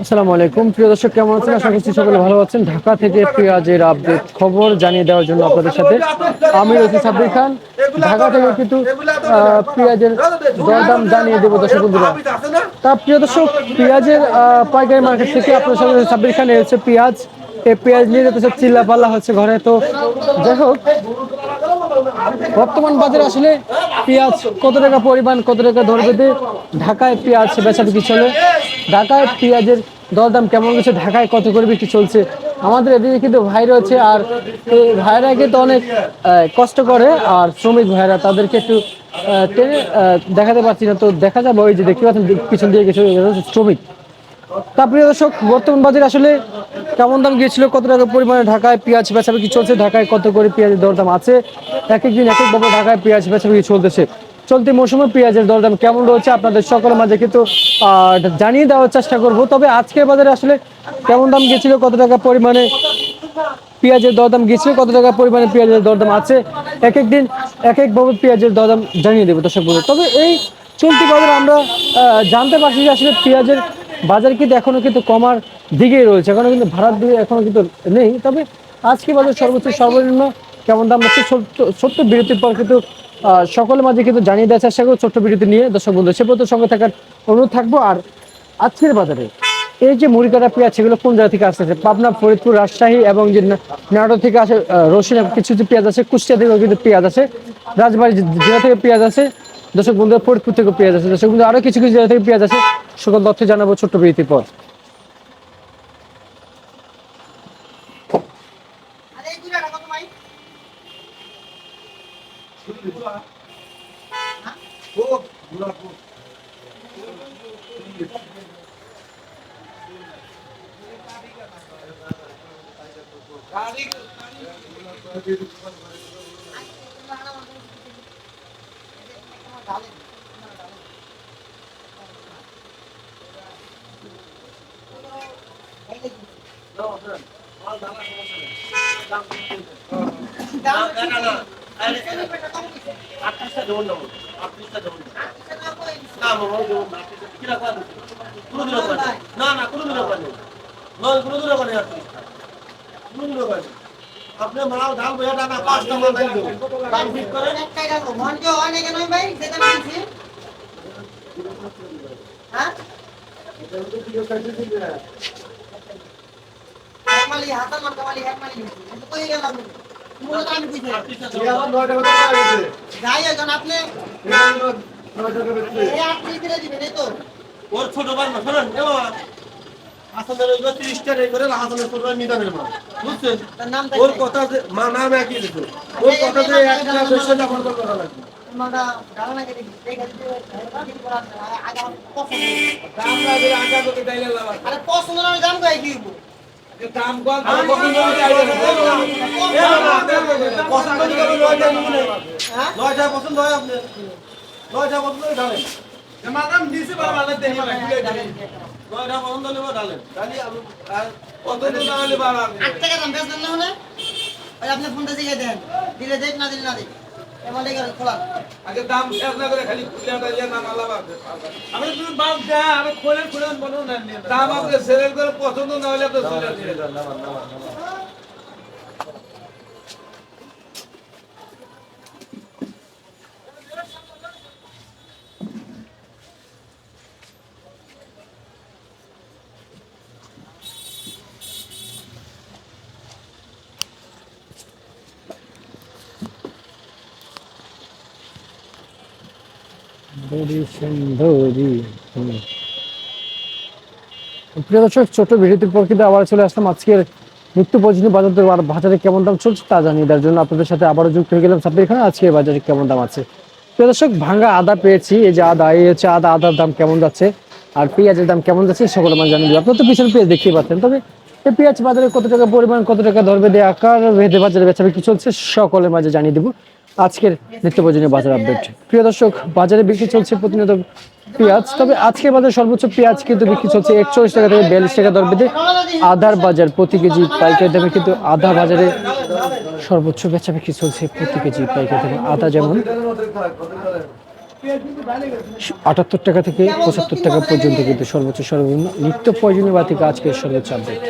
আসসালামু আলাইকুম। প্রিয় দর্শক, কেমন আছেন? আশা করছি সকলে ভালো আছেন। ঢাকা থেকে আপডেট খবর জানিয়ে দেওয়ার জন্য আপনাদের সাথে আমি রয়েছি সাব্বির খান। ঢাকা থেকে কিন্তু পেঁয়াজের দরদাম জানিয়ে দেবো দর্শক বন্ধুরা। তা প্রিয় দর্শক, পেঁয়াজের পাইকারি মার্কেট থেকে আপনার সাথে সাব্বির খান পেঁয়াজ। এই পেঁয়াজ নিয়ে যেতে চিল্লা পাল্লা হচ্ছে ঘরে। তো যাই হোক, বর্তমান বাজারে আসলে পেঁয়াজ কত টাকা পরিমাণ, কত টাকা ধরবে ঢাকায় পেঁয়াজ বেচা বিক্রি চলে? ঢাকায় পেঁয়াজের দরদাম কেমন গেছে ঢাকায় কত করে বিক্রি চলছে? আমাদের এদিকে কিন্তু ভাই রয়েছে আর এই ভাইরা কিন্তু অনেক কষ্ট করে আর শ্রমিক ভাইরা তাদেরকে একটু টেনে দেখাতে পারছি না। তো দেখা যাবে ওই যে দেখতে পাচ্ছেন, পিছন দিয়ে কিছু শ্রমিক। তা প্রিয় দর্শক, বর্তমান বাজারে আসলে কেমন দাম গিয়েছিল? কত টাকা পরিমাণে ঢাকায় পেঁয়াজ বেচাবেচি চলছে? ঢাকায় কত করে পেঁয়াজের দরদাম আছে? এক এক দিন এক একভাবে ঢাকায় পেঁয়াজ বেচাবেচি চলতেছে। চলতি মৌসুমে পেঁয়াজের দরদাম কেমন রয়েছে আপনাদের সকলের মাঝে কিন্তু জানিয়ে দেওয়ার চেষ্টা করব। তবে আজকের বাজারে আসলে কেমন দাম গিয়েছিল কত টাকা পরিমাণে পেঁয়াজের দরদাম গিয়েছিল কত টাকা পরিমাণে পেঁয়াজের দরদাম আছে, এক এক দিন, এক একভাবে পেঁয়াজের দরদাম জানিয়ে দেবো দর্শক বন্ধু। তবে এই চলতি বাজারে আমরা জানতে পারছি যে আসলে পেঁয়াজের বাজার কিন্তু এখনও কিন্তু কমার দিকেই রয়েছে, এখনও কিন্তু ভাড়ার দিকে এখনও কিন্তু নেই। তবে আজকে বাজার সর্বোচ্চ সর্বনিম্ন কেমন দাম হচ্ছে সত্য বিরতির পর কিন্তু সকলের মাঝে কিন্তু জানিয়ে দেওয়ার চেষ্টা করব ছোট্ট বিরতি নিয়ে। দর্শক বন্ধু, সে পর্যন্ত সঙ্গে থাকার অনুরোধ থাকব। আর আজকের বাজারে এই যে মুড়িকাটা পেঁয়াজ সেগুলো কোন জায়গা থেকে আসতেছে? পাবনা, ফরিদপুর, রাজশাহী এবং যে নাটোর থেকে আসে রসুন কিছু কিছু পেঁয়াজ আছে, কুষ্টিয়া থেকেও কিন্তু পেঁয়াজ আছে। রাজবাড়ি জেলা থেকে পেঁয়াজ আছে, দর্শক বন্ধু, ফরিদপুর থেকে পেঁয়াজ আছে। দর্শক বন্ধু, আরও কিছু কিছু জায়গা থেকে পেঁয়াজ আছে। সকল তথ্য জানাব ছোট্ট বিরতির পর আরে এই দুইটা কত ভাই আটত্রিশটা দেবো না আটত্রিশটা দেবো না না বাবা দেবো না না কোনো দিনও নয় মাল টাকা পাঁচটা মাল দিয়ে দাম ঠিক করেন একটাই রাখো মন কেউ হয় না কেন ভাই সেটা বলছি হ্যাঁ এক মালি হাসান মান কামালি এক মালি কিন্তু কই গেলাম ওর ছোট ভাই শোনেন হাসানের ওই তিরিশটা রে করে হাসানের ছোট ভাই নিদানের মা বুঝছেন ওর কথা যে মা নাম একই দিত ওর কথা যে একটা বেশি না বন্ধ করা লাগবে আগে আমার লাগে আগা গাইলে লাভ আরে পছন্দ না দাম কই কি পছন্দ। হ্যাঁ আপনি পছন্দ হয় ঢালেন আমার দিছে বাবা আলাদা দেহি না কি গাইলে লয় যায় পছন্দ হলে ঢালেন ঢালি আর কত তো না হলে বাবা আট টাকা দাম বেচবেন না হলে আপনি ফোনটা দিকে দেন দিলে দেখ, না দিলে না দেখ আগে দাম শেষ না করে খালি খুলে আটা নাম আছে। আমি তুমি বাপ যা আমি খোলেন খোলেন বলো না দাম আপনি সেলের করে পছন্দ না হলে আপনি চলে বড়ি সুন্দরী প্রিয় দর্শক ছোট বিরতির পর কিন্তু আবার চলে আসলাম। আজকের নিত্য প্রয়োজনীয় বাজার বাজারে কেমন দাম চলছে তা জানিয়ে দেওয়ার জন্য আপনাদের সাথে আবারও যুক্ত হয়ে গেলাম সাব্বির খান। আজকে বাজারে কেমন দাম আছে? প্রিয় দর্শক ভাঙা আদা পেয়েছি। এই যে আদা, এই হচ্ছে আদা, আদার দাম কেমন যাচ্ছে? আর পেঁয়াজের দাম কেমন যাচ্ছে সকলে মানে জানিয়ে দেবো। আপনার তো পিছনে পেঁয়াজ দেখতেই পাচ্ছেন। তবে এই পেঁয়াজ বাজারে কত টাকা পরিমাণ, কত টাকা ধরবে দিয়ে আকার, ভেদে বাজারে বেচা বিক্রি চলছে, সকলের মাঝে জানিয়ে দেবো। আজকের নিত্য প্রয়োজনীয় বাজার আপডেট প্রিয় দর্শক, বাজারে বিক্রি চলছে প্রতিনিয়ত পেঁয়াজ, তবে আজকে বাজারে সর্বোচ্চ পেঁয়াজ কিন্তু বিক্রি চলছে একচল্লিশ টাকা থেকে বিয়াল্লিশ টাকা দর বেঁধে। আধার বাজার প্রতি কেজি পাইকারি দামে কিন্তু আধা বাজারে সর্বোচ্চ বেচা বিক্রি চলছে প্রতি কেজি পাইকারি দামে। আদা যেমন আটাত্তর টাকা থেকে পঁচাত্তর টাকা পর্যন্ত কিন্তু সর্বোচ্চ সর্বনিম্ন নিত্য প্রয়োজনীয় বাতিকা আজকে সর্বোচ্চ আপডেট